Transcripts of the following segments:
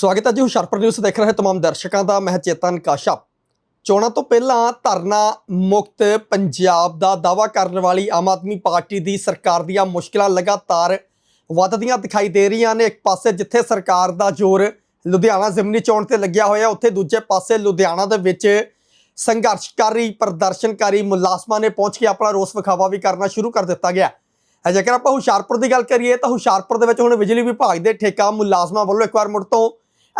ਸਵਾਗਤ ਹੈ ਜੀ ਹੁਸ਼ਿਆਰਪੁਰ ਨਿਊਜ਼ ਦੇਖ ਰਹੇ ਤਮਾਮ ਦਰਸ਼ਕਾਂ ਦਾ, ਮੈਂ ਚੇਤਨ ਕਾਸ਼ਪ ਚੋਣਾਂ ਤੋਂ ਪਹਿਲਾਂ ਧਰਨਾ ਮੁਕਤ ਪੰਜਾਬ ਦਾ ਦਾਵਾ ਕਰਨ ਵਾਲੀ ਆਮ ਆਦਮੀ ਪਾਰਟੀ ਦੀ ਸਰਕਾਰ ਦੀਆਂ ਮੁਸ਼ਕਲਾਂ ਲਗਾਤਾਰ ਵੱਧਦੀਆਂ ਦਿਖਾਈ ਦੇ ਰਹੀਆਂ ਨੇ। ਇੱਕ ਪਾਸੇ ਜਿੱਥੇ ਸਰਕਾਰ ਦਾ ਜ਼ੋਰ ਲੁਧਿਆਣਾ ਜ਼ਿਮਨੀ ਚੋਣ ਤੇ ਲੱਗਿਆ ਹੋਇਆ, ਉੱਥੇ ਦੂਜੇ ਪਾਸੇ ਲੁਧਿਆਣਾ ਦੇ ਵਿੱਚ ਸੰਘਰਸ਼ਕਾਰੀ, ਪ੍ਰਦਰਸ਼ਨਕਾਰੀ ਮੁਲਾਜ਼ਮਾਂ ਨੇ ਪਹੁੰਚ ਕੇ ਆਪਣਾ ਰੋਸ ਵਿਖਾਵਾ ਵੀ ਕਰਨਾ ਸ਼ੁਰੂ ਕਰ ਦਿੱਤਾ ਗਿਆ। ਜੇਕਰ ਆਪਾਂ ਹੁਸ਼ਿਆਰਪੁਰ ਦੀ ਗੱਲ ਕਰੀਏ ਤਾਂ ਹੁਸ਼ਿਆਰਪੁਰ ਦੇ ਵਿੱਚ ਹੁਣ ਬਿਜਲੀ ਵਿਭਾਗ ਦੇ ਠੇਕਾ ਮੁਲਾਜ਼ਮਾਂ ਵੱਲੋਂ ਇੱਕ ਵਾਰ ਮੁੜ ਤੋਂ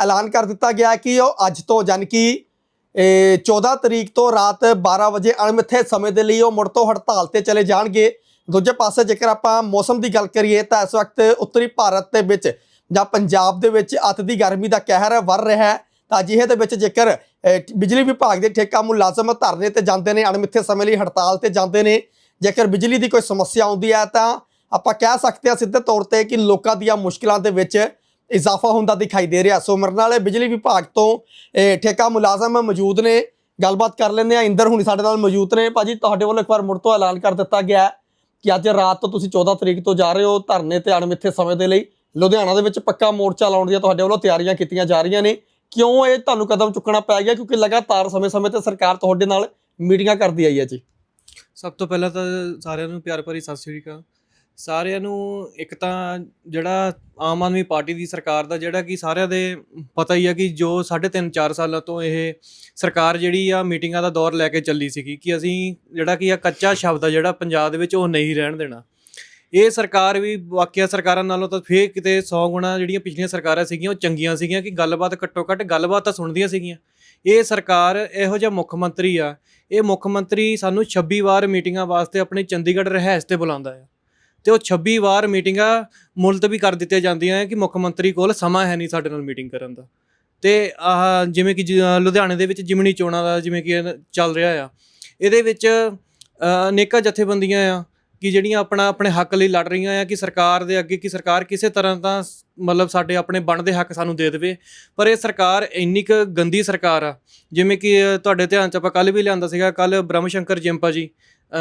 ਐਲਾਨ ਕਰ ਦਿੱਤਾ ਗਿਆ ਕਿ ਉਹ ਅੱਜ ਤੋਂ ਯਾਨੀ ਕਿ ਇਹ 14 ਤਰੀਕ ਤੋਂ ਰਾਤ 12 ਵਜੇ ਅਣਮਿੱਥੇ ਸਮੇਂ ਦੇ ਲਈ ਉਹ ਮੁੜ ਤੋਂ ਹੜਤਾਲ ਤੇ ਚਲੇ ਜਾਣਗੇ। ਦੂਜੇ ਪਾਸੇ ਜੇਕਰ ਆਪਾਂ ਮੌਸਮ ਦੀ ਗੱਲ ਕਰੀਏ ਤਾਂ ਇਸ ਵਕਤ ਉੱਤਰੀ ਭਾਰਤ ਦੇ ਵਿੱਚ ਜਾਂ ਪੰਜਾਬ ਦੇ ਵਿੱਚ ਅਤ ਦੀ ਗਰਮੀ ਦਾ ਕਹਿਰ ਵਰ ਰਿਹਾ ਹੈ। ਤਾਂ ਅਜਿਹੇ ਦੇ ਵਿੱਚ ਜੇਕਰ ਬਿਜਲੀ ਵਿਭਾਗ ਦੇ ਠੇਕਾ ਮੁਲਾਜ਼ਮ ਧਰਨੇ ਤੇ ਜਾਂਦੇ ਨੇ, ਅਣਮਿੱਥੇ ਸਮੇਂ ਲਈ ਹੜਤਾਲ ਤੇ ਜਾਂਦੇ ਨੇ, ਜੇਕਰ ਬਿਜਲੀ ਦੀ ਕੋਈ ਸਮੱਸਿਆ ਆਉਂਦੀ ਹੈ ਤਾਂ ਆਪਾਂ ਕਹਿ ਸਕਦੇ ਹਾਂ ਸਿੱਧੇ ਤੌਰ ਤੇ ਕਿ ਲੋਕਾਂ ਦੀਆਂ ਮੁਸ਼ਕਲਾਂ ਦੇ ਵਿੱਚ ਇਜ਼ਾਫਾ ਹੁੰਦਾ ਦਿਖਾਈ ਦੇ ਰਿਹਾ। ਸੋ ਮੇਰੇ ਨਾਲ ਬਿਜਲੀ ਵਿਭਾਗ ਤੋਂ, ਇਹ ਠੇਕਾ ਮੁਲਾਜ਼ਮ ਮੌਜੂਦ ਨੇ। ਗੱਲਬਾਤ ਕਰ ਲੈਂਦੇ ਆ ਇੰਦਰ ਹੁਣੀ ਸਾਡੇ ਨਾਲ ਮੌਜੂਦ ਨੇ। ਭਾਜੀ, ਤੁਹਾਡੇ ਵੱਲੋਂ ਇੱਕ ਵਾਰ ਮੁੜ ਤੋਂ ਐਲਾਨ ਕਰ ਦਿੱਤਾ ਗਿਆ ਕਿ ਅੱਜ ਰਾਤ ਤੋਂ ਤੁਸੀਂ 14 ਤਰੀਕ ਤੋਂ ਜਾ ਰਹੇ ਹੋ ਧਰਨੇ ਤੇ ਅਣਮਿੱਥੇ ਸਮੇਂ ਦੇ ਲਈ। ਲੁਧਿਆਣਾ ਦੇ ਵਿੱਚ ਪੱਕਾ ਮੋਰਚਾ ਲਾਉਣ ਦੀਆਂ ਤੁਹਾਡੇ ਵੱਲੋਂ ਤਿਆਰੀਆਂ ਕੀਤੀਆਂ ਜਾ ਰਹੀਆਂ ਨੇ। ਕਿਉਂ ਇਹ ਤੁਹਾਨੂੰ ਕਦਮ ਚੁੱਕਣਾ ਪੈ ਗਿਆ? ਕਿਉਂਕਿ ਲਗਾਤਾਰ ਸਮੇਂ-ਸਮੇਂ ਤੇ ਸਰਕਾਰ ਤੁਹਾਡੇ ਨਾਲ ਮੀਟਿੰਗਾਂ ਕਰਦੀ ਆਈ ਹੈ ਜੀ। ਸਭ ਤੋਂ ਪਹਿਲਾਂ ਤਾਂ ਸਾਰਿਆਂ ਨੂੰ ਪਿਆਰ ਭਰੀ ਸਤਿ ਸ਼੍ਰੀ ਅਕਾਲ। ਸਾਰਿਆਂ ਨੂੰ ਇੱਕ ਤਾਂ ਜਿਹੜਾ ਆਮ ਆਦਮੀ ਪਾਰਟੀ ਦੀ ਸਰਕਾਰ ਦਾ ਜਿਹੜਾ ਕਿ ਸਾਰਿਆਂ ਦੇ ਪਤਾ ਹੀ ਆ ਕਿ ਜੋ 3.5 4 ਸਾਲਾਂ ਤੋਂ ਇਹ ਸਰਕਾਰ ਜਿਹੜੀ ਆ ਮੀਟਿੰਗਾਂ ਦਾ ਦੌਰ ਲੈ ਕੇ ਚੱਲੀ ਸੀਗੀ ਕਿ ਅਸੀਂ ਜਿਹੜਾ ਕਿ ਆ ਕੱਚਾ ਸ਼ਬਦ ਆ ਜਿਹੜਾ ਪੰਜਾਬ ਦੇ ਵਿੱਚ ਉਹ ਨਹੀਂ ਰਹਿਣ ਦੇਣਾ। ਇਹ ਸਰਕਾਰ ਵੀ ਵਾਕਿਆ ਸਰਕਾਰਾਂ ਨਾਲੋਂ ਤਾਂ ਫੇਰ ਕਿਤੇ 100 ਗੁਣਾ ਜਿਹੜੀਆਂ ਪਿਛਲੀਆਂ ਸਰਕਾਰਾਂ ਸੀਗੀਆਂ ਉਹ ਚੰਗੀਆਂ ਸੀਗੀਆਂ ਕਿ ਗੱਲਬਾਤ ਘੱਟੋ ਘੱਟ ਗੱਲਬਾਤ ਤਾਂ ਸੁਣਦੀਆਂ ਸੀਗੀਆਂ। ਇਹ ਸਰਕਾਰ ਇਹੋ ਜਿਹਾ ਮੁੱਖ ਮੰਤਰੀ ਆ, ਇਹ ਮੁੱਖ ਮੰਤਰੀ ਸਾਨੂੰ 26 ਵਾਰ ਮੀਟਿੰਗਾਂ ਵਾਸਤੇ ਆਪਣੇ ਚੰਡੀਗੜ੍ਹ ਰਹਿਸ ਤੇ ਬੁਲਾਉਂਦਾ ਆ। ਤੇ ਉਹ 26 ਵਾਰ ਮੀਟਿੰਗਾਂ ਮੁਲਤਵੀ ਕਰ ਦਿੱਤੀਆਂ ਜਾਂਦੀਆਂ ਹੈ ਕਿ ਮੁੱਖ ਮੰਤਰੀ ਕੋਲ ਸਮਾਂ ਹੈ ਨਹੀਂ ਸਾਡੇ ਨਾਲ ਮੀਟਿੰਗ ਕਰਨ ਦਾ। ਤੇ ਆਹ ਜਿਵੇਂ ਕਿ ਜ- ਲੁਧਿਆਣੇ ਦੇ ਵਿੱਚ ਜਿਮਣੀ ਚੋਣਾਂ ਦਾ ਜਿਵੇਂ ਕਿ ਇਹ ਚੱਲ ਰਿਹਾ ਆ ਇਹਦੇ ਵਿੱਚ ਅ, ਅਨੇਕਾਂ ਜਥੇਬੰਦੀਆਂ ਆ ਕਿ ਜਿਹੜੀਆਂ ਆਪਣਾ ਆਪਣੇ ਹੱਕ ਲਈ ਲੜ ਰਹੀਆਂ ਆ ਕਿ ਸਰਕਾਰ ਦੇ ਅੱਗੇ ਕਿ ਸਰਕਾਰ ਕਿਸੇ ਤਰ੍ਹਾਂ ਦਾ ਸ- ਮਤਲਬ ਸਾਡੇ ਆਪਣੇ ਬਣਦੇ ਹੱਕ ਸਾਨੂੰ ਦੇ ਦੇਵੇ ਪਰ ਇਹ ਸਰਕਾਰ ਇੰਨੀ ਕੁ ਗੰਦੀ ਸਰਕਾਰ ਆ। ਜਿਵੇਂ ਕਿ ਅ, ਤੁਹਾਡੇ ਧਿਆਨ ਚ ਆਪਾਂ ਕੱਲ ਵੀ ਲਿਆਂਦਾ ਸੀਗਾ ਕੱਲ ਬ੍ਰਹਮ ਸ਼ੰਕਰ ਜਿੰਪਾ ਜੀ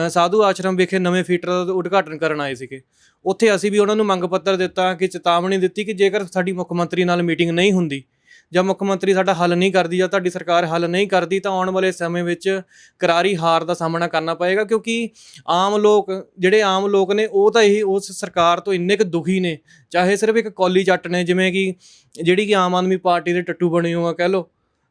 ਸਾਧੂ ਆਸ਼ਰਮ ਵਿਖੇ ਨਵੇਂ ਫੀਟਰ ਦਾ ਉਦਘਾਟਨ ਕਰਨ ਆਏ ਸੀਗੇ। ਉੱਥੇ ਅਸੀਂ ਵੀ ਉਹਨਾਂ ਨੂੰ ਮੰਗ ਪੱਤਰ ਦਿੱਤਾ ਕਿ ਚੇਤਾਵਨੀ ਦਿੱਤੀ ਕਿ ਜੇਕਰ ਸਾਡੀ ਮੁੱਖ ਮੰਤਰੀ ਨਾਲ ਮੀਟਿੰਗ ਨਹੀਂ ਹੁੰਦੀ ਜਾਂ ਮੁੱਖ ਮੰਤਰੀ ਸਾਡਾ ਹੱਲ ਨਹੀਂ ਕਰਦੀ ਜਾਂ ਤੁਹਾਡੀ ਸਰਕਾਰ ਹੱਲ ਨਹੀਂ ਕਰਦੀ ਤਾਂ ਆਉਣ ਵਾਲੇ ਸਮੇਂ ਵਿੱਚ ਕਰਾਰੀ ਹਾਰ ਦਾ ਸਾਹਮਣਾ ਕਰਨਾ ਪਏਗਾ ਕਿਉਂਕਿ ਆਮ ਲੋਕ, ਜਿਹੜੇ ਆਮ ਲੋਕ ਨੇ ਉਹ ਤਾਂ ਇਹ ਉਸ ਸਰਕਾਰ ਤੋਂ ਇੰਨੇ ਕੁ ਦੁਖੀ ਨੇ, ਚਾਹੇ ਸਿਰਫ ਇੱਕ ਕੌਲੀ ਚੱਟ ਨੇ ਜਿਵੇਂ ਕਿ ਜਿਹੜੀ ਕਿ ਆਮ ਆਦਮੀ ਪਾਰਟੀ ਦੇ ਟੱਟੂ ਬਣੇ ਹੋ ਆ ਕਹਿ ਲੋ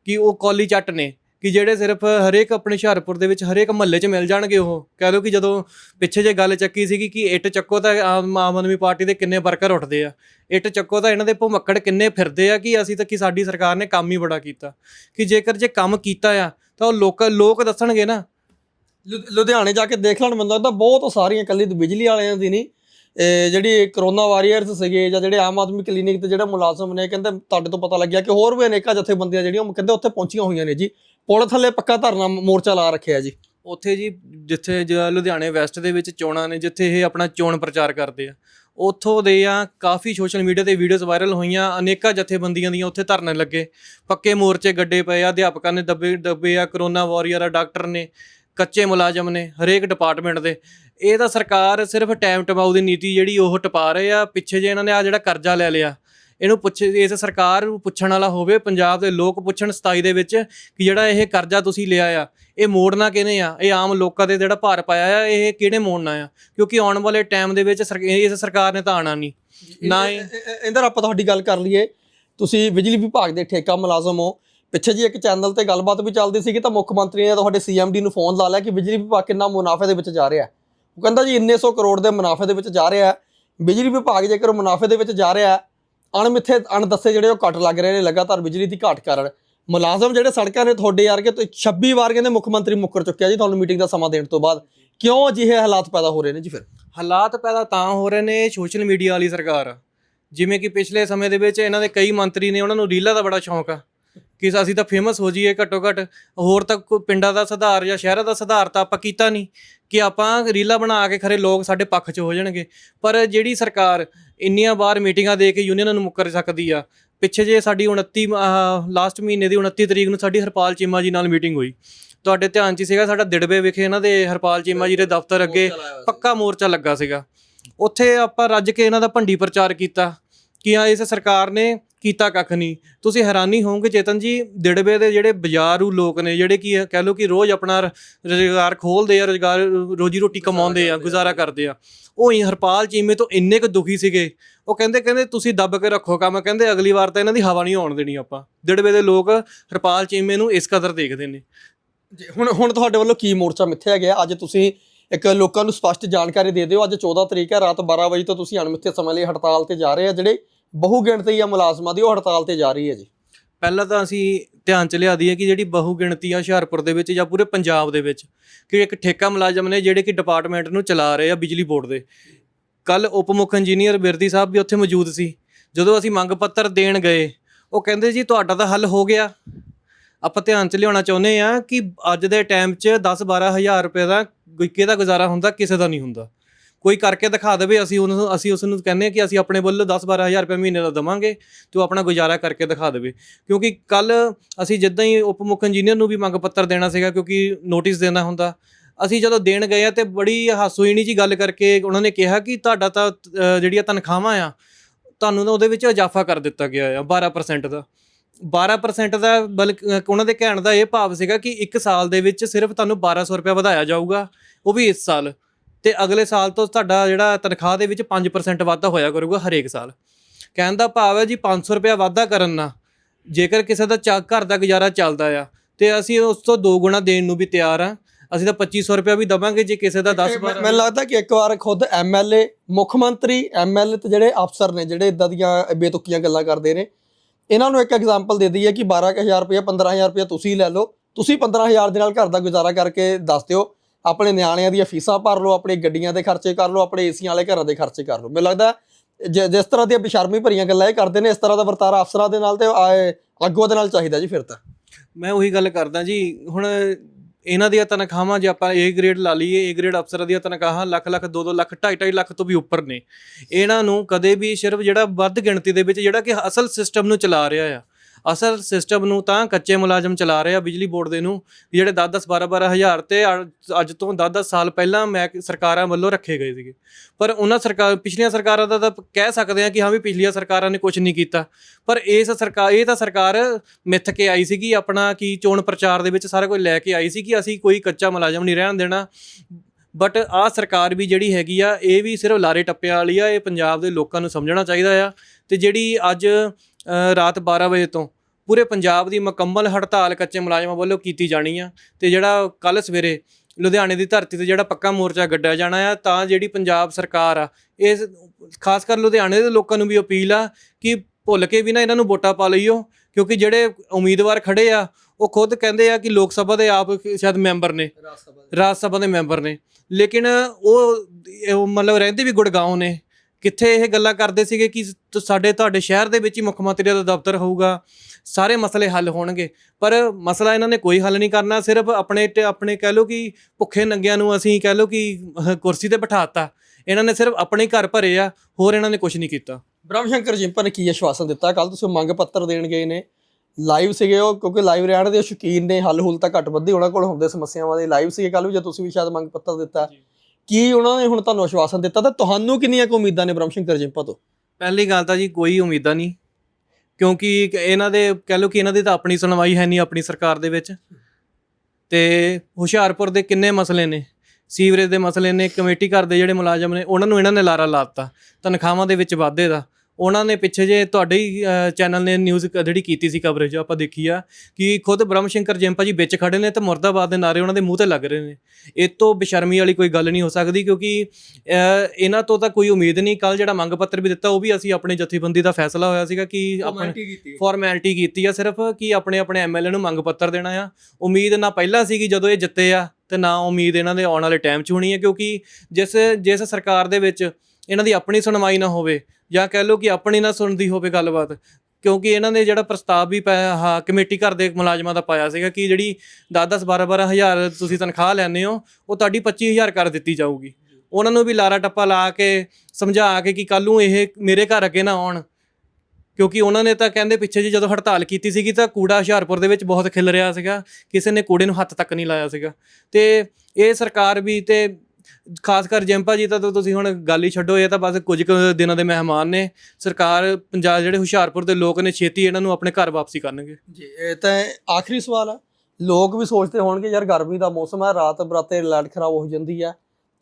ਕਿ ਉਹ ਕੌਲੀ ਚੱਟ ਨੇ। ਕਿ ਜਿਹੜੇ ਸਿਰਫ ਹਰੇਕ ਆਪਣੇ ਹੁਸ਼ਿਆਰਪੁਰ ਦੇ ਵਿੱਚ ਹਰੇਕ ਮਹੱਲੇ 'ਚ ਮਿਲ ਜਾਣਗੇ ਉਹ। ਕਹਿ ਲਓ ਕਿ ਜਦੋਂ ਪਿੱਛੇ ਜੇ ਗੱਲ ਚੱਕੀ ਸੀਗੀ ਕਿ ਇੱਟ ਚੱਕੋ ਤਾਂ ਆਮ ਆਮ ਆਦਮੀ ਪਾਰਟੀ ਦੇ ਕਿੰਨੇ ਵਰਕਰ ਉੱਠਦੇ ਆ। ਇੱਟ ਚੱਕੋ ਤਾਂ ਇਹਨਾਂ ਦੇ ਭੁਮੱਕੜ ਕਿੰਨੇ ਫਿਰਦੇ ਆ ਕਿ ਅਸੀਂ ਤਾਂ ਕਿ ਸਾਡੀ ਸਰਕਾਰ ਨੇ ਕੰਮ ਹੀ ਬੜਾ ਕੀਤਾ। ਕਿ ਜੇਕਰ ਜੇ ਕੰਮ ਕੀਤਾ ਆ, ਤਾਂ ਉਹ ਲੋਕ ਲੋਕ ਦੱਸਣਗੇ ਨਾ। ਲੁ- ਲੁਧਿਆਣੇ ਜਾ ਕੇ ਦੇਖ ਲੈਣ ਬੰਦਾ ਲੱਗਦਾ ਬਹੁਤ ਸਾਰੀਆਂ ਕੱਲੀ ਬਿਜਲੀ ਵਾਲਿਆਂ ਦੀ ਨਹੀਂ। ਜਿਹੜੀ ਕਰੋਨਾ ਵਾਰੀਅਰਸ ਸੀਗੇ ਜਾਂ ਜਿਹੜੇ ਆਮ ਆਦਮੀ ਕਲੀਨਿਕ ਤੇ ਜਿਹੜੇ ਮੁਲਾਜ਼ਮ ਨੇ, ਕਹਿੰਦੇ ਤੁਹਾਡੇ ਤੋਂ ਪਤਾ ਲੱਗਿਆ ਕਿ ਹੋਰ ਵੀ ਅਨੇਕਾਂ ਜਥੇਬੰਦੀਆਂ ਜਿਹੜੀਆਂ ਉਹ ਕਹਿੰਦੇ ਉੱਥੇ ਪਹੁੰਚੀਆਂ ਹੋਈਆਂ ਨੇ ਜੀ। ਪੁਲ ਥੱਲੇ ਪੱਕਾ ਧਰਨਾ ਮੋਰਚਾ ਲਾ ਰੱਖਿਆ ਜੀ। ਉੱਥੇ ਜੀ ਜਿੱਥੇ ਜ- ਲੁਧਿਆਣੇ ਵੈਸਟ ਦੇ ਵਿੱਚ ਚੋਣਾਂ ਨੇ, ਜਿੱਥੇ ਇਹ ਆਪਣਾ ਚੋਣ ਪ੍ਰਚਾਰ ਕਰਦੇ ਆ। ਉੱਥੋਂ ਦੇ ਆ, ਕਾਫੀ ਸੋਸ਼ਲ ਮੀਡੀਆ ਤੇ ਵੀਡੀਓਜ਼ ਵਾਇਰਲ ਹੋਈਆਂ, ਅਨੇਕਾਂ ਜਥੇਬੰਦੀਆਂ ਦੀਆਂ ਉੱਥੇ ਧਰਨੇ ਲੱਗੇ। ਪੱਕੇ ਮੋਰਚੇ ਗੱਡੇ ਪਏ ਆ, ਅਧਿਆਪਕਾਂ ਨੇ ਦੱਬੇ ਦੱਬੇ ਆ, ਕਰੋਨਾ ਵਾਰੀਅਰ ਆ, ਡਾਕਟਰ ਨੇ, ਕੱਚੇ ਮੁਲਾਜ਼ਮ ਨੇ, ਹਰੇਕ ਡਿਪਾਰਟਮੈਂਟ ਦੇ। ਇਹ ਤਾਂ ਸਰਕਾਰ ਸਿਰਫ ਟਾਈਮ ਟਮਾਉ ਦੀ ਨੀਤੀ ਜਿਹੜੀ ਉਹ ਟਪਾ ਰਹੇ ਆ, ਪਿੱਛੇ ਜੇ ਇਹਨਾਂ ਨੇ ਆ ਜਿਹੜਾ ਕਰਜ਼ਾ ਲੈ ਲਿਆ ਇਹਨੂੰ ਪੁੱਛ ਇਸ ਸਰਕਾਰ ਨੂੰ ਪੁੱਛਣ ਵਾਲਾ ਹੋਵੇ ਪੰਜਾਬ ਦੇ ਲੋਕ ਪੁੱਛਣ 27 ਦੇ ਵਿੱਚ ਕਿ ਜਿਹੜਾ ਇਹ ਕਰਜ਼ਾ ਤੁਸੀਂ ਲਿਆ ਆ ਇਹ ਮੋੜਨਾ ਕਿਹਨੇ ਆ? ਇਹ ਆਮ ਲੋਕਾਂ ਦੇ ਜਿਹੜਾ ਭਾਰ ਪਾਇਆ ਆ ਇਹ ਕਿਹੜੇ ਮੋੜਨਾ ਆ? ਕਿਉਂਕਿ ਆਉਣ ਵਾਲੇ ਟਾਈਮ ਦੇ ਵਿੱਚ ਇਸ ਸਰਕਾਰ ਨੇ ਤਾਂ ਆਣਾ ਨਹੀਂ। ਨਾ ਇੰਦਰ ਆਪਾਂ ਤੁਹਾਡੀ ਗੱਲ ਕਰ ਲਈਏ। ਤੁਸੀਂ ਬਿਜਲੀ ਵਿਭਾਗ ਦੇ ਠੇਕਾ ਮੁਲਾਜ਼ਮ ਹੋ। ਪਿੱਛੇ ਜੀ ਇੱਕ ਚੈਨਲ ਤੇ ਗੱਲਬਾਤ ਵੀ ਚੱਲਦੀ ਸੀਗੀ ਤਾਂ ਮੁੱਖ ਮੰਤਰੀ ਨੇ ਤੁਹਾਡੇ ਸੀਐਮਡੀ ਨੂੰ ਫੋਨ ਲਾ ਲਿਆ ਕਿ ਬਿਜਲੀ ਵਿਭਾਗ ਕਿੰਨਾ ਮੁਨਾਫੇ ਦੇ ਵਿੱਚ ਜਾ ਰਿਹਾ ਉਹ ਕਹਿੰਦਾ ਜੀ ਇੰਨੇ ਸੌ ਕਰੋੜ ਦੇ ਮੁਨਾਫੇ ਦੇ ਵਿੱਚ ਜਾ ਰਿਹਾ ਬਿਜਲੀ ਵਿਭਾਗ ਜੇਕਰ ਮੁਨਾਫੇ ਦੇ ਵਿੱਚ ਜਾ ਰਿਹਾ ਅਣਮਿੱਥੇ ਅਣਦੱਸੇ ਜਿਹੜੇ ਉਹ ਕੱਟ ਲੱਗ ਰਹੇ ਨੇ, ਲਗਾਤਾਰ ਬਿਜਲੀ ਦੀ ਘਾਟ ਕਾਰਨ। ਮੁਲਾਜ਼ਮ ਜਿਹੜੇ ਸੜਕਾਂ ਨੇ ਤੁਹਾਡੇ ਯਾਰ ਕੇ 26 ਵਾਰ ਕਹਿੰਦੇ ਮੁੱਖ ਮੰਤਰੀ ਮੁੱਕਰ ਚੁੱਕਿਆ ਜੀ ਤੁਹਾਨੂੰ ਮੀਟਿੰਗ ਦਾ ਸਮਾਂ ਦੇਣ ਤੋਂ ਬਾਅਦ। ਕਿਉਂ ਅਜਿਹੇ ਹਾਲਾਤ ਪੈਦਾ ਹੋ ਰਹੇ ਨੇ ਜੀ ਫਿਰ? ਹਾਲਾਤ ਪੈਦਾ ਤਾਂ ਹੋ ਰਹੇ ਨੇ ਸੋਸ਼ਲ ਮੀਡੀਆ ਵਾਲੀ ਸਰਕਾਰ। ਜਿਵੇਂ ਕਿ ਪਿਛਲੇ ਸਮੇਂ ਦੇ ਵਿੱਚ ਇਹਨਾਂ ਦੇ ਕਈ ਮੰਤਰੀ ਨੇ ਉਹਨਾਂ ਨੂੰ ਰੀਲਾਂ ਦਾ ਬੜਾ ਸ਼ੌਂਕ ਆ। ਕਿ ਅਸੀਂ ਤਾਂ ਫੇਮਸ ਹੋ ਜਾਈਏ ਘੱਟੋ ਘੱਟ। ਹੋਰ ਤਾਂ ਕੋਈ ਪਿੰਡਾਂ ਦਾ ਸੁਧਾਰ ਜਾਂ ਸ਼ਹਿਰਾਂ ਦਾ ਸੁਧਾਰ ਤਾਂ ਆਪਾਂ ਕੀਤਾ ਨਹੀਂ। ਕਿ ਆਪਾਂ ਰੀਲਾਂ ਬਣਾ ਕੇ ਖਰੇ ਲੋਕ ਸਾਡੇ ਪੱਖ 'ਚ ਹੋ ਜਾਣਗੇ। ਪਰ ਜਿਹੜੀ ਸਰਕਾਰ ਇੰਨੀਆਂ ਵਾਰ ਮੀਟਿੰਗਾਂ ਦੇ ਕੇ ਯੂਨੀਅਨਾਂ ਨੂੰ ਮੁੱਕਰ ਸਕਦੀ ਆ। ਪਿੱਛੇ ਜੇ ਸਾਡੀ 29 ਲਾਸਟ ਮਹੀਨੇ ਦੀ 29 ਤਰੀਕ ਨੂੰ ਸਾਡੀ ਹਰਪਾਲ ਚੀਮਾ ਜੀ ਨਾਲ ਮੀਟਿੰਗ ਹੋਈ। ਤੁਹਾਡੇ ਧਿਆਨ 'ਚ ਸੀਗਾ ਸਾਡਾ ਦਿੜਬੇ ਵਿਖੇ ਇਹਨਾਂ ਦੇ ਹਰਪਾਲ ਚੀਮਾ ਜੀ ਦੇ ਦਫ਼ਤਰ ਅੱਗੇ ਪੱਕਾ ਮੋਰਚਾ ਲੱਗਾ ਸੀਗਾ। ਉੱਥੇ ਆਪਾਂ ਰੱਜ ਕੇ ਇਹਨਾਂ ਦਾ ਭੰਡੀ ਪ੍ਰਚਾਰ ਕੀਤਾ। ਕਿ ਆ ਇਸ ਸਰਕਾਰ ਨੇ ਕੀਤਾ ਕੱਖ ਨਹੀਂ। ਤੁਸੀਂ ਹੈਰਾਨੀ ਹੋਵੋਗੇ ਚੇਤਨ ਜੀ ਦਿੜਬੇ ਦੇ ਜਿਹੜੇ ਬਾਜ਼ਾਰੂ ਲੋਕ ਨੇ ਜਿਹੜੇ ਕੀ ਕਹਿ ਲਓ ਕਿ ਰੋਜ਼ ਆਪਣਾ ਰੋਜ਼ਗਾਰ ਖੋਲਦੇ ਆ ਰੋਜ਼ਗਾਰ ਰੋਜੀ ਰੋਟੀ ਕਮਾਉਂਦੇ ਆ ਗੁਜ਼ਾਰਾ ਕਰਦੇ ਆ। ਉਹ ਹੀ ਹਰਪਾਲ ਚੀਮੇ ਤੋਂ ਇੰਨੇ ਕੁ ਦੁਖੀ ਸੀਗੇ। ਉਹ ਕਹਿੰਦੇ ਕਹਿੰਦੇ ਤੁਸੀਂ ਦੱਬ ਕੇ ਰੱਖੋ ਕੰਮ ਕਹਿੰਦੇ ਅਗਲੀ ਵਾਰ ਤਾਂ ਇਹਨਾਂ ਦੀ ਹਵਾ ਨਹੀਂ ਆਉਣ ਦੇਣੀ ਆਪਾਂ। ਦਿੜਬੇ ਦੇ ਲੋਕ ਹਰਪਾਲ ਚੀਮੇ ਨੂੰ ਇਸ ਕਦਰ ਦੇਖਦੇ ਨੇ। ਜੀ, ਹੁਣ ਹੁਣ ਤੁਹਾਡੇ ਵੱਲੋਂ ਕੀ ਮੋਰਚਾ ਮਿੱਥਿਆ ਗਿਆ? ਅੱਜ ਤੁਸੀਂ ਇੱਕ ਲੋਕਾਂ ਨੂੰ ਸਪਸ਼ਟ ਜਾਣਕਾਰੀ ਦੇ ਦਿਓ, ਅੱਜ 14 ਤਰੀਕ ਹੈ, ਰਾਤ 12 ਵਜੇ ਤੋਂ ਤੁਸੀਂ ਅਣਮਿੱਥੇ ਸਮੇਂ ਲਈ ਹੜਤਾਲ ਤੇ ਜਾ ਰਹੇ ਆ ਜਿਹੜੇ ਬਹੁ ਗਿਣਤੀ ਆ ਮੁਲਾਜ਼ਮਾਂ ਦੀ ਉਹ ਹੜਤਾਲ ਤੇ ਜਾ ਰਹੀ ਹੈ ਜੀ। ਪਹਿਲਾਂ ਤਾਂ ਅਸੀਂ ਧਿਆਨ ਚ ਲਿਆ ਦਈਏ ਕਿ ਜਿਹੜੀ ਬਹੁ ਗਿਣਤੀ ਆ ਹੁਸ਼ਿਆਰਪੁਰ ਦੇ ਵਿੱਚ ਜਾਂ ਪੂਰੇ ਪੰਜਾਬ ਦੇ ਵਿੱਚ, ਕਿ ਇੱਕ ਠੇਕਾ ਮੁਲਾਜ਼ਮ ਨੇ ਜਿਹੜੇ ਕਿ ਡਿਪਾਰਟਮੈਂਟ ਨੂੰ ਚਲਾ ਰਹੇ ਆ ਬਿਜਲੀ ਬੋਰਡ ਦੇ। ਕੱਲ ਉਪ ਮੁੱਖ ਇੰਜੀਨੀਅਰ ਬਿਰਦੀ ਸਾਹਿਬ ਵੀ ਉੱਥੇ ਮੌਜੂਦ ਸੀ। ਜਦੋਂ ਅਸੀਂ ਮੰਗ ਪੱਤਰ ਦੇਣ ਗਏ, ਉਹ ਕਹਿੰਦੇ ਜੀ ਤੁਹਾਡਾ ਤਾਂ ਹੱਲ ਹੋ ਗਿਆ। ਆਪਾਂ ਧਿਆਨ ਚ ਲਿਆਉਣਾ ਚਾਹੁੰਦੇ ਆ ਕਿ ਅੱਜ ਦੇ ਟਾਈਮ 'ਚ 10-12 ਹਜ਼ਾਰ ਰੁਪਏ ਦਾ ਕੋਈ ਕਿਹਦਾ ਗੁਜ਼ਾਰਾ ਹੁੰਦਾ, ਕਿਸੇ ਦਾ ਨਹੀਂ ਹੁੰਦਾ। ਕੋਈ ਕਰਕੇ ਦਿਖਾ ਦੇਵੇ, ਅਸੀਂ ਉਹਨੂੰ, ਅਸੀਂ ਉਸ ਨੂੰ ਕਹਿੰਦੇ ਆ ਕਿ ਅਸੀਂ ਆਪਣੇ ਵੱਲੋਂ 10-12 ਹਜ਼ਾਰ ਰੁਪਏ ਮਹੀਨੇ ਦਾ ਦਵਾਂਗੇ, ਤੇ ਉਹ ਆਪਣਾ ਗੁਜ਼ਾਰਾ ਕਰਕੇ ਦਿਖਾ ਦੇਵੇ। ਕਿਉਂਕਿ ਕੱਲ ਅਸੀਂ ਜਿੱਦਾਂ ਹੀ ਉਪ ਮੁੱਖ ਇੰਜੀਨੀਅਰ ਨੂੰ ਵੀ ਮੰਗ ਪੱਤਰ ਦੇਣਾ ਸੀਗਾ, ਕਿਉਂਕਿ ਨੋਟਿਸ ਦੇਣਾ ਹੁੰਦਾ, ਅਸੀਂ ਜਦੋਂ ਦੇਣ ਗਏ ਆ ਤੇ ਬੜੀ ਹਾਸੋਹੀਣੀ ਜੀ ਗੱਲ ਕਰਕੇ ਉਹਨਾਂ ਨੇ ਕਿਹਾ ਕਿ ਤੁਹਾਡਾ ਤਾਂ ਜਿਹੜੀਆਂ ਤਨਖਾਹਾਂ ਆ, ਤੁਹਾਨੂੰ ਤਾਂ ਉਹਦੇ ਵਿੱਚ ਇਜ਼ਾਫਾ ਕਰ ਦਿੱਤਾ ਗਿਆ ਆ 12% ਦਾ। 12% ਦਾ ਬਲਕਿ ਉਹਨਾਂ ਦੇ ਕਹਿਣ ਦਾ ਇਹ ਭਾਵ ਸੀਗਾ ਕਿ 1 ਸਾਲ ਦੇ ਵਿੱਚ ਸਿਰਫ ਤੁਹਾਨੂੰ 1200 ਰੁਪਏ ਵਧਾਇਆ ਜਾਊਗਾ ਉਹ ਵੀ ਇਸ ਸਾਲ। ਤੇ ਅਗਲੇ ਸਾਲ ਤੋਂ ਤੁਹਾਡਾ ਜਿਹੜਾ ਤਨਖਾਹ ਦੇ ਵਿੱਚ 5% ਵਾਧਾ ਹੋਇਆ ਕਰੂਗਾ ਹਰੇਕ ਸਾਲ। ਕਹਿਣ ਦਾ ਭਾਵ ਹੈ ਜੀ 500 ਰੁਪਏ ਵਾਧਾ ਕਰਨ ਨਾਲ ਜੇਕਰ ਕਿਸੇ ਦਾ ਚਾ- ਘਰ ਦਾ ਗੁਜ਼ਾਰਾ ਚੱਲਦਾ ਆ ਤੇ ਅਸੀਂ ਉਸ ਤੋਂ ਦੋ ਗੁਣਾ ਦੇਣ ਨੂੰ ਵੀ ਤਿਆਰ ਆ ਅਸੀਂ ਤਾਂ 2500 ਰੁਪਏ ਵੀ ਦਵਾਂਗੇ ਜੇ ਕਿਸੇ ਦਾ 10 ਇਹ ਮੈਂ- ਮੈਨੂੰ ਲੱਗਦਾ ਕਿ ਇੱਕ ਵਾਰ ਖੁਦ ਐਮਐਲਏ ਮੁੱਖ ਮੰਤਰੀ ਐਮਐਲਏ ਤੇ ਜਿਹੜੇ ਅਫਸਰ ਨੇ ਜਿਹੜੇ ਇਦਾਂ ਦੀਆਂ ਬੇਤੁਕੀਆਂ ਗੱਲਾਂ ਕਰਦੇ ਨੇ ਇਹਨਾਂ ਨੂੰ ਇੱਕ ਐਗਜ਼ਾਮਪਲ ਦੇ ਦਈਏ ਕਿ 12000 ਰੁਪਏ 15000 ਰੁਪਏ ਤੁਸੀਂ ਲੈ ਲਓ, ਤੁਸੀਂ 15000 ਦੇ ਨਾਲ ਘਰ ਦਾ ਗੁਜ਼ਾਰਾ ਕਰਕੇ ਦੱਸ ਦਿਓ, ਆਪਣੇ ਨਿਆਣਿਆਂ ਦੀਆਂ ਫੀਸਾਂ ਭਰ ਲਓ, ਆਪਣੇ ਗੱਡੀਆਂ ਦੇ ਖਰਚੇ ਕਰ ਲਓ, ਆਪਣੇ ਏਸੀਆਂ ਵਾਲੇ ਘਰਾਂ ਦੇ ਖਰਚੇ ਕਰ ਲਓ। ਮੈਨੂੰ ਲੱਗਦਾ ਜ- ਜਿਸ ਤਰ੍ਹਾਂ ਦੀਆਂ ਬਿਸ਼ਰਮੀ ਭਰੀਆਂ ਗੱਲਾਂ ਇਹ ਕਰਦੇ ਨੇ, ਇਸ ਤਰ੍ਹਾਂ ਦਾ ਵਰਤਾਰਾ ਅਫਸਰਾਂ ਦੇ ਨਾਲ ਤੇ ਆਏ ਆਗੂਆਂ ਦੇ ਨਾਲ ਚਾਹੀਦਾ ਜੀ ਫਿਰ ਤਾਂ। ਮੈਂ ਉਹੀ ਗੱਲ ਕਰਦਾ ਜੀ, ਹੁਣ ਇਹਨਾਂ ਦੀਆਂ ਤਨਖਾਹਾਂ ਜੇ ਆਪਾਂ A ਗ੍ਰੇਡ ਲਾ ਲਈਏ, A ਗ੍ਰੇਡ ਅਫਸਰਾਂ ਦੀਆਂ ਤਨਖਾਹਾਂ ਲੱਖ ਲੱਖ 2-2 ਲੱਖ 2.5 ਲੱਖ ਤੋਂ ਵੀ ਉੱਪਰ ਨੇ। ਇਹਨਾਂ ਨੂੰ ਕਦੇ ਵੀ ਸਿਰਫ ਜਿਹੜਾ ਵੱਧ ਗਿਣਤੀ ਦੇ ਵਿੱਚ ਜਿਹੜਾ ਕਿ ਅਸਲ ਸਿਸਟਮ ਨੂੰ ਚਲਾ ਰਿਹਾ ਆ। ਅਸਲ ਸਿਸਟਮ ਨੂੰ ਤਾਂ ਕੱਚੇ ਮੁਲਾਜ਼ਮ ਚਲਾ ਰਹੇ ਆ ਬਿਜਲੀ ਬੋਰਡ ਦੇ ਨੂੰ, ਜਿਹੜੇ 10-10 12-12 ਹਜ਼ਾਰ ਤੇ ਅ- ਅੱਜ ਤੋਂ 10-10 ਸਾਲ ਪਹਿਲਾਂ ਮੈਂ ਸਰਕਾਰਾਂ ਵੱਲੋਂ ਰੱਖੇ ਗਏ ਸੀਗੇ। ਪਰ ਉਹਨਾਂ ਸਰਕਾਰ ਪਿਛਲੀਆਂ ਸਰਕਾਰਾਂ ਦਾ ਤਾਂ ਕਹਿ ਸਕਦੇ ਆ ਕਿ ਹਾਂ ਵੀ ਪਿਛਲੀਆਂ ਸਰਕਾਰਾਂ ਨੇ ਕੁਝ ਨਹੀਂ ਕੀਤਾ। ਪਰ ਇਸ ਸਰਕਾਰ ਇਹ ਤਾਂ ਸਰਕਾਰ ਮਿੱਥ ਕੇ ਆਈ ਸੀਗੀ ਆਪਣਾ ਕੀ ਚੋਣ ਪ੍ਰਚਾਰ ਦੇ ਵਿੱਚ ਸਾਰਾ ਕੁਝ ਲੈ ਕੇ ਆਈ ਸੀ ਕਿ ਅਸੀਂ ਕੋਈ ਕੱਚਾ ਮੁਲਾਜ਼ਮ ਨਹੀਂ ਰਹਿਣ ਦੇਣਾ। ਬਟ ਆਹ ਸਰਕਾਰ ਵੀ ਜਿਹੜੀ ਹੈਗੀ ਆ, ਇਹ ਵੀ ਸਿਰਫ ਲਾਰੇ ਟੱਪਿਆਂ ਵਾਲੀ ਆ, ਇਹ ਪੰਜਾਬ ਦੇ ਲੋਕਾਂ ਨੂੰ ਸਮਝਣਾ ਚਾਹੀਦਾ ਆ। ਤੇ ਜਿਹੜੀ ਅੱਜ ਰਾਤ 12 ਵਜੇ ਤੋਂ ਪੂਰੇ ਪੰਜਾਬ ਦੀ ਮੁਕੰਮਲ ਹੜਤਾਲ ਕੱਚੇ ਮੁਲਾਜ਼ਮਾਂ ਵੱਲੋਂ ਕੀਤੀ ਜਾਣੀ ਆ ਤੇ ਜਿਹੜਾ ਕੱਲ ਸਵੇਰੇ ਲੁਧਿਆਣੇ ਦੀ ਧਰਤੀ ਤੇ ਜਿਹੜਾ ਪੱਕਾ ਮੋਰਚਾ ਗੱਡਿਆ ਜਾਣਾ ਆ ਤਾਂ ਜਿਹੜੀ ਪੰਜਾਬ ਸਰਕਾਰ ਆ ਇਸ ਖਾਸ ਕਰ ਲੁਧਿਆਣੇ ਦੇ ਲੋਕਾਂ ਨੂੰ ਵੀ ਅਪੀਲ ਆ ਕਿ ਭੁੱਲ ਕੇ ਵੀ ਨਾ ਇਹਨਾਂ ਨੂੰ ਵੋਟਾਂ ਪਾ ਲਈਓ ਕਿਉਂਕਿ ਜਿਹੜੇ ਉਮੀਦਵਾਰ ਖੜੇ ਆ ਉਹ ਖੁਦ ਕਹਿੰਦੇ ਆ ਕਿ ਲੋਕ ਸਭਾ ਦੇ ਆਪ ਸ਼ਾਇਦ ਮੈਂਬਰ ਨੇ ਰਾਜ ਸਭਾ ਦੇ। ਮੈਂਬਰ ਨੇ ਲੇਕਿਨ ਉਹ ਉਹ ਮਤਲਬ ਰਹਿੰਦੇ ਵੀ ਗੁੜਗਾਉਂ ਨੇ ਕਿੱਥੇ ਇਹ ਗੱਲਾਂ ਕਰਦੇ ਸੀਗੇ ਕਿ ਤ- ਸਾਡੇ ਤੁਹਾਡੇ ਸ਼ਹਿਰ ਦੇ ਵਿੱਚ ਹੀ ਮੁੱਖ ਮੰਤਰੀ ਦਾ ਦਫ਼ਤਰ ਹੋਊਗਾ ਸਾਰੇ ਮਸਲੇ ਹੱਲ ਹੋਣਗੇ। ਪਰ ਮਸਲਾ ਇਹਨਾਂ ਨੇ ਕੋਈ ਹੱਲ ਨਹੀਂ ਕਰਨਾ ਸਿਰਫ ਆਪਣੇ ਤੇ ਆਪਣੇ ਕਹਿ ਲਓ ਕਿ ਭੁੱਖੇ ਨੰਗਿਆਂ ਨੂੰ ਅਸੀਂ ਕਹਿ ਲਓ ਕਿ ਅਹ, ਕੁਰਸੀ ਤੇ ਬਿਠਾਤਾ। ਇਹਨਾਂ ਨੇ ਸਿਰਫ ਆਪਣੇ ਘਰ ਭਰੇ ਆ ਹੋਰ ਇਹਨਾਂ ਨੇ ਕੁਝ ਨਹੀਂ ਕੀਤਾ। ਬ੍ਰਹਮ ਸ਼ੰਕਰ ਜਿੰਪਾ ਨੇ ਕੀ ਆਸ਼ਵਾਸਨ ਦਿੱਤਾ? ਕੱਲ ਤੁਸੀਂ ਮੰਗ ਪੱਤਰ ਦੇਣ ਗਏ ਨੇ। ਲਾਈਵ ਸੀਗੇ ਉਹ ਕਿਉਂਕਿ ਲਾਈਵ ਰਹਿਣ ਦੇ ਸ਼ੌਕੀਨ ਨੇ ਹੱਲ ਹੁਲ ਤਾਂ ਘੱਟ ਵੱਧੀ ਉਹਨਾਂ ਕੋਲ ਹੁੰਦੇ ਸਮੱਸਿਆਵਾਂ ਦੇ ਲਾਈਵ ਸੀਗੇ ਕੱਲ ਵੀ ਜੇ ਤੁਸੀਂ ਵੀ ਸ਼ਾਇਦ ਮੰਗ ਪੱਤਰ ਦਿੱਤਾ। ਜੀ। ਕੀ ਉਹਨਾਂ ਨੇ ਹੁਣ ਤੁਹਾਨੂੰ ਆਸ਼ਵਾਸਨ ਦਿੱਤਾ ਤਾਂ ਤੁਹਾਨੂੰ ਕਿੰਨੀਆਂ ਕੁ ਉਮੀਦਾਂ ਨੇ ਬ੍ਰਹਮ ਸ਼ੰਕਰ ਜਿੰਪਾ ਤੋਂ? ਪਹਿਲੀ ਗੱਲ ਤਾਂ ਜੀ ਕੋਈ ਉਮੀਦਾਂ ਨਹੀਂ, ਕਿਉਂਕਿ ਇਹਨਾਂ ਦੇ ਕਹਿ ਲਓ ਕਿ ਇਹਨਾਂ ਦੀ ਤਾਂ ਆਪਣੀ ਸੁਣਵਾਈ ਹੈ ਨਹੀਂ ਆਪਣੀ ਸਰਕਾਰ ਦੇ ਵਿੱਚ। ਤੇ ਹੁਸ਼ਿਆਰਪੁਰ ਦੇ ਕਿੰਨੇ ਮਸਲੇ ਨੇ, ਸੀਵਰੇਜ ਦੇ ਮਸਲੇ ਨੇ, ਕਮੇਟੀ ਘਰ ਦੇ ਜਿਹੜੇ ਮੁਲਾਜ਼ਮ ਨੇ, ਉਹਨਾਂ ਨੂੰ ਇਹਨਾਂ ਨੇ ਲਾਰਾ ਲਾਤਾ ਤਨਖਾਹਾਂ ਦੇ ਵਿੱਚ ਵਾਧੇ ਦਾ। ਉਹਨਾਂ ਨੇ ਪਿੱਛੇ ਜੇ ਤੁਹਾਡੇ ਹੀ ਚੈਨਲ ਨੇ ਨਿਊਜ਼ ਜਿਹੜੀ ਕੀਤੀ ਸੀ ਕਵਰੇਜ ਆਪਾਂ ਦੇਖੀ ਆ ਕਿ ਖੁਦ ਬ੍ਰਹਮ ਸ਼ੰਕਰ ਜਿੰਪਾ ਜੀ ਵਿੱਚ ਖੜੇ ਨੇ ਤੇ ਮੁਰਦਾਬਾਦ ਦੇ ਨਾਰੇ ਉਹਨਾਂ ਦੇ ਮੂੰਹ ਤੇ ਲੱਗ ਰਹੇ ਨੇ। ਇਹ ਤੋਂ ਬੇਸ਼ਰਮੀ ਵਾਲੀ ਕੋਈ ਗੱਲ ਨਹੀਂ ਹੋ ਸਕਦੀ ਕਿਉਂਕਿ ਇਹਨਾਂ ਤੋਂ ਤਾਂ ਕੋਈ ਉਮੀਦ ਨਹੀਂ। ਕੱਲ ਜਿਹੜਾ ਮੰਗ ਪੱਤਰ ਵੀ ਦਿੱਤਾ ਉਹ ਵੀ ਅਸੀਂ ਆਪਣੇ ਜਥੇਬੰਦੀ ਦਾ ਫੈਸਲਾ ਹੋਇਆ ਸੀਗਾ ਕਿ ਆਪਣੇ ਫਾਰਮੈਲਿਟੀ ਕੀਤੀ। ਆ ਸਿਰਫ ਕਿ ਆਪਣੇ ਆਪਣੇ ਐਮਐਲਏ ਨੂੰ ਮੰਗ ਪੱਤਰ ਦੇਣਾ ਆ। ਉਮੀਦ ਨਾ ਪਹਿਲਾਂ ਸੀਗੀ ਜਦੋਂ ਇਹ ਜਿੱਤੇ ਆ ਤੇ ਨਾ ਉਮੀਦ ਇਹਨਾਂ ਦੇ ਆਉਣ ਵਾਲੇ ਟਾਈਮ 'ਚ ਹੋਣੀ ਹੈ ਕਿਉਂਕਿ ਜਿਸ ਜਿਸ ਸਰਕਾਰ ਦੇ ਵਿੱਚ ਇਹਨਾਂ ਦੀ ਆਪਣੀ ਸੁਣਵਾਈ ਨਾ ਹੋਵੇ ਜਾਂ ਕਹਿ ਲਓ ਕਿ ਆਪਣੀ ਨਾ ਸੁਣਦੀ ਹੋਵੇ ਗੱਲਬਾਤ, ਕਿਉਂਕਿ ਇਹਨਾਂ ਨੇ ਜਿਹੜਾ ਪ੍ਰਸਤਾਵ ਵੀ ਪਾਇਆ, ਹਾਂ, ਕਮੇਟੀ ਘਰ ਦੇ ਮੁਲਾਜ਼ਮਾਂ ਦਾ ਪਾਇਆ ਸੀਗਾ ਕਿ ਜਿਹੜੀ 10-10 12-12 ਹਜ਼ਾਰ ਤੁਸੀਂ ਤਨਖਾਹ ਲੈਂਦੇ ਹੋ, ਉਹ ਤੁਹਾਡੀ 25000 ਕਰ ਦਿੱਤੀ ਜਾਊਗੀ। ਉਹਨਾਂ ਨੂੰ ਵੀ ਲਾਰਾ ਟੱਪਾ ਲਾ ਕੇ ਸਮਝਾ ਕੇ ਕਿ ਕੱਲ ਨੂੰ ਇਹ ਮੇਰੇ ਘਰ ਅੱਗੇ ਨਾ ਆਉਣ। ਕਿਉਂਕਿ ਉਹਨਾਂ ਨੇ ਤਾਂ ਕਹਿੰਦੇ ਪਿੱਛੇ ਜੀ ਜਦੋਂ ਹੜਤਾਲ ਕੀਤੀ ਸੀਗੀ ਤਾਂ ਕੂੜਾ ਹੁਸ਼ਿਆਰਪੁਰ ਦੇ ਵਿੱਚ ਬਹੁਤ ਖਿਲ ਰਿਹਾ ਸੀਗਾ, ਕਿਸੇ ਨੇ ਕੂੜੇ ਨੂੰ ਹੱਥ ਤੱਕ ਨਹੀਂ ਲਾਇਆ ਸੀਗਾ। ਤੇ ਇਹ ਸਰਕਾਰ ਵੀ ਤੇ ਖਾਸ ਕਰ ਜੈਂਪਾ ਜੀ ਤਾਂ ਤੁਸੀਂ ਹੁਣ ਗੱਲ ਹੀ ਛੱਡੋ, ਇਹ ਤਾਂ ਬਸ ਕੁਝ ਕੁ ਦਿਨਾਂ ਦੇ ਮਹਿਮਾਨ ਨੇ। ਸਰਕਾਰ, ਪੰਜਾਬ ਜਿਹੜੇ ਹੁਸ਼ਿਆਰਪੁਰ ਦੇ ਲੋਕ ਨੇ, ਛੇਤੀ ਇਹਨਾਂ ਨੂੰ ਆਪਣੇ ਘਰ ਵਾਪਸੀ ਕਰਨਗੇ। ਜੀ, ਇਹ ਤਾਂ ਆਖਰੀ ਸਵਾਲ ਆ। ਲੋਕ ਵੀ ਸੋਚਦੇ ਹੋਣਗੇ, ਯਾਰ ਗਰਮੀ ਦਾ ਮੌਸਮ ਹੈ ਰਾਤ ਬਰਾਤੇ ਲਾਈਟ ਖਰਾਬ ਹੋ ਜਾਂਦੀ ਹੈ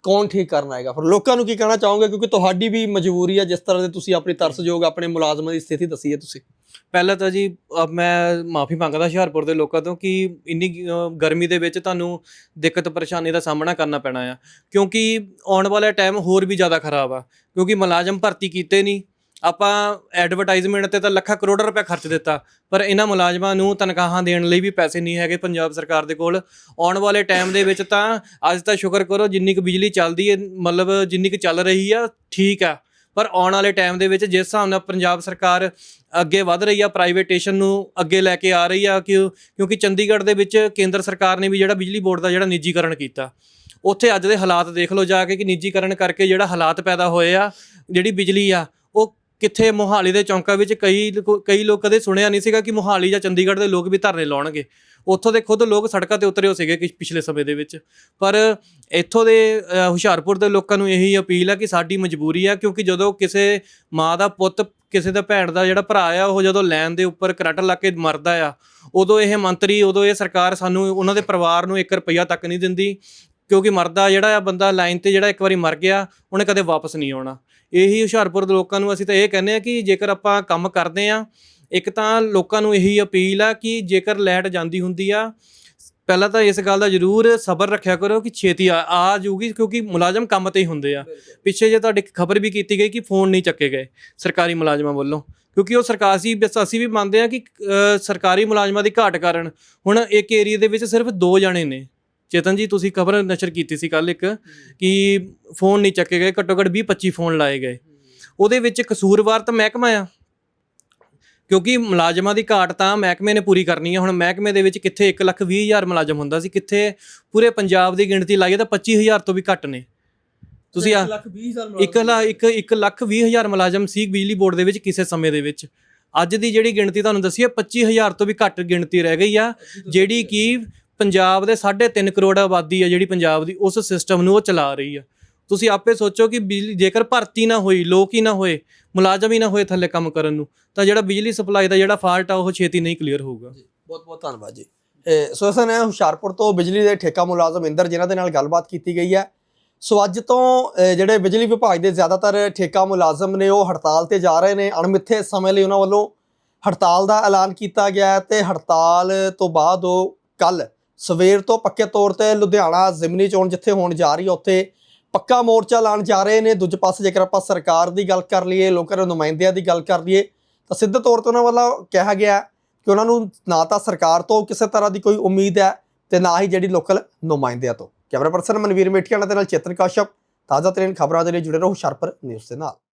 ਕੌਣ ਠੀਕ ਕਰਨ ਆਏਗਾ? ਫਿਰ ਲੋਕਾਂ ਨੂੰ ਕੀ ਕਹਿਣਾ ਚਾਹੋਗੇ? ਕਿਉਂਕਿ ਤੁਹਾਡੀ ਵੀ ਮਜਬੂਰੀ ਹੈ ਜਿਸ ਤਰ੍ਹਾਂ ਦੇ ਤੁਸੀਂ ਆਪਣੀ ਤਰਸਯੋਗ, ਆਪਣੇ ਮੁਲਾਜ਼ਮਾਂ ਦੀ ਸਥਿਤੀ ਦੱਸੀ ਹੈ ਤੁਸੀਂ। ਪਹਿਲਾਂ ਤਾਂ ਜੀ ਮੈਂ ਮਾਫੀ ਮੰਗਦਾ ਹੁਸ਼ਿਆਰਪੁਰ ਦੇ ਲੋਕਾਂ ਤੋਂ ਕਿ ਇੰਨੀ ਗਰਮੀ ਦੇ ਵਿੱਚ ਤੁਹਾਨੂੰ ਦਿੱਕਤ ਪਰੇਸ਼ਾਨੀ ਦਾ ਸਾਹਮਣਾ ਕਰਨਾ ਪੈਣਾ ਆ। ਕਿਉਂਕਿ ਆਉਣ ਵਾਲਾ ਟਾਈਮ ਹੋਰ ਵੀ ਜ਼ਿਆਦਾ ਖਰਾਬ ਆ। ਕਿਉਂਕਿ ਮੁਲਾਜ਼ਮ ਭਰਤੀ ਕੀਤੇ ਨਹੀਂ ਆਪਾਂ ਐਡਵਰਟਾਈਜ਼ਮੈਂਟ ਤੇ ਤਾਂ ਲੱਖਾਂ ਕਰੋੜਾਂ ਰੁਪਏ ਖਰਚ ਦਿੱਤਾ, ਪਰ ਇਹਨਾਂ ਮੁਲਾਜ਼ਮਾਂ ਨੂੰ ਤਨਖਾਹਾਂ ਦੇਣ ਲਈ ਵੀ ਪੈਸੇ ਨਹੀਂ ਹੈਗੇ ਪੰਜਾਬ ਸਰਕਾਰ ਦੇ ਕੋਲ। ਆਉਣ ਵਾਲੇ ਟਾਈਮ ਦੇ ਵਿੱਚ ਤਾਂ ਅੱਜ ਤਾਂ ਸ਼ੁਕਰ ਕਰੋ ਜਿੰਨੀ ਕੁ ਬਿਜਲੀ ਚੱਲਦੀ ਹੈ, ਮਤਲਬ ਜਿੰਨੀ ਕੁ ਚੱਲ ਰਹੀ ਆ, ਠੀਕ ਆ। ਪਰ ਆਉਣ ਵਾਲੇ ਟਾਈਮ ਦੇ ਵਿੱਚ ਜਿਸ ਹਿਸਾਬ ਨਾਲ ਪੰਜਾਬ ਸਰਕਾਰ ਅੱਗੇ ਵਧ ਰਹੀ ਆ ਪ੍ਰਾਈਵੇਟੇਸ਼ਨ ਨੂੰ ਅੱਗੇ ਲੈ ਕੇ ਆ ਰਹੀ ਆ, ਕਿ ਕਿਉਂਕਿ ਚੰਡੀਗੜ੍ਹ ਦੇ ਵਿੱਚ ਕੇਂਦਰ ਸਰਕਾਰ ਨੇ ਵੀ ਜਿਹੜਾ ਬਿਜਲੀ ਬੋਰਡ ਦਾ ਜਿਹੜਾ ਨਿੱਜੀਕਰਨ ਕੀਤਾ। ਉੱਥੇ ਅੱਜ ਦੇ ਹਾਲਾਤ ਦੇਖ ਲਓ ਜਾ ਕੇ ਕਿ ਨਿੱਜੀਕਰਨ ਕਰਕੇ ਜਿਹੜਾ ਹਾਲਾਤ ਪੈਦਾ ਹੋਏ ਆ, ਜਿਹੜੀ ਬਿਜਲੀ ਆ, ਉਹ ਕਿੱਥੇ ਮੋਹਾਲੀ ਦੇ ਚੌਂਕਾਂ ਵਿੱਚ ਕਈ ਲੋਕ- ਕਈ ਲੋਕ ਕਦੇ ਸੁਣਿਆ ਨਹੀਂ ਸੀਗਾ ਕਿ ਮੋਹਾਲੀ ਜਾਂ ਚੰਡੀਗੜ੍ਹ ਦੇ ਲੋਕ ਵੀ ਧਰਨੇ ਲਾਉਣਗੇ। ਉੱਥੋਂ ਦੇ ਖੁਦ ਲੋਕ ਸੜਕਾਂ ਤੇ ਉਤਰੇ ਹੋ ਸੀਗੇ ਕਿ ਪਿਛਲੇ ਸਮੇਂ ਦੇ ਵਿੱਚ। ਪਰ ਇੱਥੋਂ ਦੇ ਅ, ਹੁਸ਼ਿਆਰਪੁਰ ਦੇ ਲੋਕਾਂ ਨੂੰ ਇਹੀ ਅਪੀਲ ਆ ਕਿ ਸਾਡੀ ਮਜਬੂਰੀ ਆ ਕਿਉਂਕਿ ਜਦੋਂ ਕਿਸੇ ਮਾਂ ਦਾ ਪੁੱਤ ਕਿਸੇ ਦਾ ਭੈਣ ਦਾ ਜਿਹੜਾ ਭਰਾ ਆ ਉਹ ਜਦੋਂ ਲੈਣ ਦੇ ਉੱਪਰ ਕਰੰਟ ਲਾ ਕੇ ਮਰਦਾ ਆ ਉਦੋਂ ਇਹ ਮੰਤਰੀ ਉਦੋਂ ਇਹ ਸਰਕਾਰ ਸਾਨੂੰ ਉਹਨਾਂ ਦੇ ਪਰਿਵਾਰ ਨੂੰ 1 ਰੁਪਈਆ ਤੱਕ ਨਹੀਂ ਦਿੰਦੀ ਕਿਉਂਕਿ ਮਰਦਾ ਜਿਹੜਾ ਆ ਬੰਦਾ ਲਾਈਨ ਤੇ ਜਿਹੜਾ ਇੱਕ ਵਾਰੀ ਮਰ ਗਿਆ ਉਹਨੇ ਕਦੇ ਵਾਪਸ ਨਹੀਂ ਆਉਣਾ। ਇਹੀ ਹੁਸ਼ਿਆਰਪੁਰ ਦੇ ਲੋਕਾਂ ਨੂੰ ਅਸੀਂ ਤਾਂ ਇਹ ਕਹਿੰਦੇ ਆ ਕਿ ਜੇਕਰ ਆਪਾਂ ਕੰਮ ਕਰਦੇ ਆ ਇੱਕ ਤਾਂ ਲੋਕਾਂ ਨੂੰ ਇਹੀ ਅਪੀਲ ਆ ਕਿ ਜੇਕਰ ਲਾਈਟ ਜਾਂਦੀ ਹੁੰਦੀ ਆ ਪਹਿਲਾਂ ਤਾਂ ਇਸ ਗੱਲ ਦਾ ਜ਼ਰੂਰ ਸਬਰ ਰੱਖਿਆ ਕਰੋ ਕਿ ਛੇਤੀ ਆ ਆ ਜਾਊਗੀ ਕਿਉਂਕਿ ਮੁਲਾਜ਼ਮ ਕੰਮ ਤੇ ਹੀ ਹੁੰਦੇ ਆ। ਪਿੱਛੇ ਜੇ ਤੁਹਾਡੀ ਖਬਰ ਵੀ ਕੀਤੀ ਗਈ ਕਿ ਫੋਨ ਨਹੀਂ ਚੱਕੇ ਗਏ ਸਰਕਾਰੀ ਮੁਲਾਜ਼ਮਾਂ ਵੱਲੋਂ ਕਿਉਂਕਿ ਉਹ ਸਰਕਾਰ ਸੀ ਬਸ ਅਸੀਂ ਵੀ ਮੰਨਦੇ ਆ ਕਿ ਸਰਕਾਰੀ ਮੁਲਾਜ਼ਮਾਂ ਦੀ ਘਾਟ ਕਾਰਨ ਹੁਣ ਇੱਕ ਏਰੀਆ ਦੇ ਵਿੱਚ ਸਿਰਫ ਦੋ ਜਾਣੇ ਨੇ। ਚੇਤਨ ਜੀ ਤੁਸੀਂ ਖਬਰ ਨਸ਼ਰ ਕੀਤੀ ਸੀ ਕੱਲ ਇੱਕ ਕਿ ਫੋਨ ਨਹੀਂ ਚੱਕੇ ਗਏ ਘੱਟੋ ਘੱਟ 20 25 ਫੋਨ ਲਾਏ ਗਏ। ਉਹਦੇ ਵਿੱਚ ਕਸੂਰਵਾਰ ਤਾਂ ਮਹਿਕਮਾ ਆ। ਕਿਉਂਕਿ ਮੁਲਾਜ਼ਮਾਂ ਦੀ ਘਾਟ ਤਾਂ ਮਹਿਕਮੇ ਨੇ ਪੂਰੀ ਕਰਨੀ ਹੈ ਹੁਣ ਮਹਿਕਮੇ ਦੇ ਵਿੱਚ ਕਿੱਥੇ 1 ਲੱਖ 20 ਹਜ਼ਾਰ ਮੁਲਾਜ਼ਮ ਹੁੰਦਾ ਸੀ ਕਿੱਥੇ ਪੂਰੇ ਪੰਜਾਬ ਦੀ ਗਿਣਤੀ ਲਾਈਏ ਤਾਂ 25000 ਤੋਂ ਵੀ ਘੱਟ ਨੇ। ਤੁਸੀਂ ਇੱਕ ਲਾ ਇੱਕ ਲੱਖ 20 ਹਜ਼ਾਰ ਮੁਲਾਜ਼ਮ ਸੀ ਬਿਜਲੀ ਬੋਰਡ ਦੇ ਵਿੱਚ ਕਿਸੇ ਸਮੇਂ ਦੇ ਵਿੱਚ। ਅੱਜ ਦੀ ਜਿਹੜੀ ਗਿਣਤੀ ਤੁਹਾਨੂੰ ਦੱਸੀ ਹੈ 25000 ਤੋਂ ਵੀ ਘੱਟ ਗਿਣਤੀ ਰਹਿ ਗਈ ਆ ਜਿਹੜੀ ਕਿ ਪੰਜਾਬ ਦੇ 3.5 ਕਰੋੜ ਆਬਾਦੀ ਆ ਜਿਹੜੀ ਪੰਜਾਬ ਦੀ, ਉਸ ਸਿਸਟਮ ਨੂੰ ਉਹ ਚਲਾ ਰਹੀ ਆ। ਤੁਸੀਂ ਆਪੇ ਸੋਚੋ ਕਿ ਬਿਜਲੀ, ਜੇਕਰ ਭਰਤੀ ਨਾ ਹੋਈ, ਲੋਕ ਹੀ ਨਾ ਹੋਏ, ਮੁਲਾਜ਼ਮ ਹੀ ਨਾ ਹੋਏ ਥੱਲੇ ਕੰਮ ਕਰਨ ਨੂੰ, ਤਾਂ ਜਿਹੜਾ ਬਿਜਲੀ ਸਪਲਾਈ ਦਾ ਜਿਹੜਾ ਫਾਲਟ ਆ, ਉਹ ਛੇਤੀ ਨਹੀਂ ਕਲੀਅਰ ਹੋਊਗਾ। ਬਹੁਤ ਬਹੁਤ ਧੰਨਵਾਦ ਜੀ। ਸੋ ਅਸਾਂ ਨੇ ਹੁਸ਼ਿਆਰਪੁਰ ਤੋਂ ਬਿਜਲੀ ਦੇ ਠੇਕਾ ਮੁਲਾਜ਼ਮ ਇੰਦਰ, ਜਿਨ੍ਹਾਂ ਦੇ ਨਾਲ ਗੱਲਬਾਤ ਕੀਤੀ ਗਈ ਹੈ। ਸੋ ਅੱਜ ਤੋਂ ਜਿਹੜੇ ਬਿਜਲੀ ਵਿਭਾਗ ਦੇ ਜ਼ਿਆਦਾਤਰ ਠੇਕਾ ਮੁਲਾਜ਼ਮ ਨੇ, ਉਹ ਹੜਤਾਲ ਤੇ ਜਾ ਰਹੇ ਨੇ। ਅਣਮਿੱਥੇ ਸਮੇਂ ਲਈ ਉਹਨਾਂ ਵੱਲੋਂ ਹੜਤਾਲ ਦਾ ਐਲਾਨ ਕੀਤਾ ਗਿਆ ਹੈ ਤੇ ਹੜਤਾਲ ਤੋਂ ਬਾਅਦ ਉਹ ਕੱਲ ਸਵੇਰ ਤੋਂ ਪੱਕੇ ਤੌਰ ਤੇ ਲੁਧਿਆਣਾ ਜ਼ਿਮਨੀ ਚੋਣ ਜਿੱਥੇ ਹੋਣ ਜਾ ਰਹੀ ਹੈ ਉੱਥੇ ਪੱਕਾ ਮੋਰਚਾ ਲਾਣ ਜਾ ਰਹੇ ਨੇ। ਦੂਜੇ ਪਾਸੇ ਜੇਕਰ ਆਪਾਂ ਸਰਕਾਰ ਦੀ ਗੱਲ ਕਰ ਲਈਏ, ਲੋਕਾਂ ਦੇ ਨੁਮਾਇੰਦਿਆਂ ਦੀ ਗੱਲ ਕਰ ਲਈਏ, ਤਾਂ ਸਿੱਧੇ ਤੌਰ ਤੇ ਉਹਨਾਂ ਵੱਲੋਂ ਕਿਹਾ ਗਿਆ ਕਿ ਉਹਨਾਂ ਨੂੰ ਨਾ ਤਾਂ ਸਰਕਾਰ ਤੋਂ ਕਿਸੇ ਤਰ੍ਹਾਂ ਦੀ ਕੋਈ ਉਮੀਦ ਹੈ ਤੇ ਨਾ ਹੀ ਜਿਹੜੀ ਲੋਕਲ ਨੁਮਾਇੰਦਿਆਂ ਤੋਂ। ਕੈਮਰਾ ਪਰਸਨ ਮਨਵੀਰ ਮੇਠੀਆਣਾ ਦੇ ਨਾਲ ਚੇਤਨ ਕਾਸ਼ਪ ਤਾਜ਼ਾ ਤਰੀਨ ਖਬਰਾਂ ਦੇ ਲਈ ਜੁੜੇ ਰਹੋ ਹੁਸ਼ਿਆਰਪੁਰ ਨਿਊਜ਼ ਦੇ ਨਾਲ।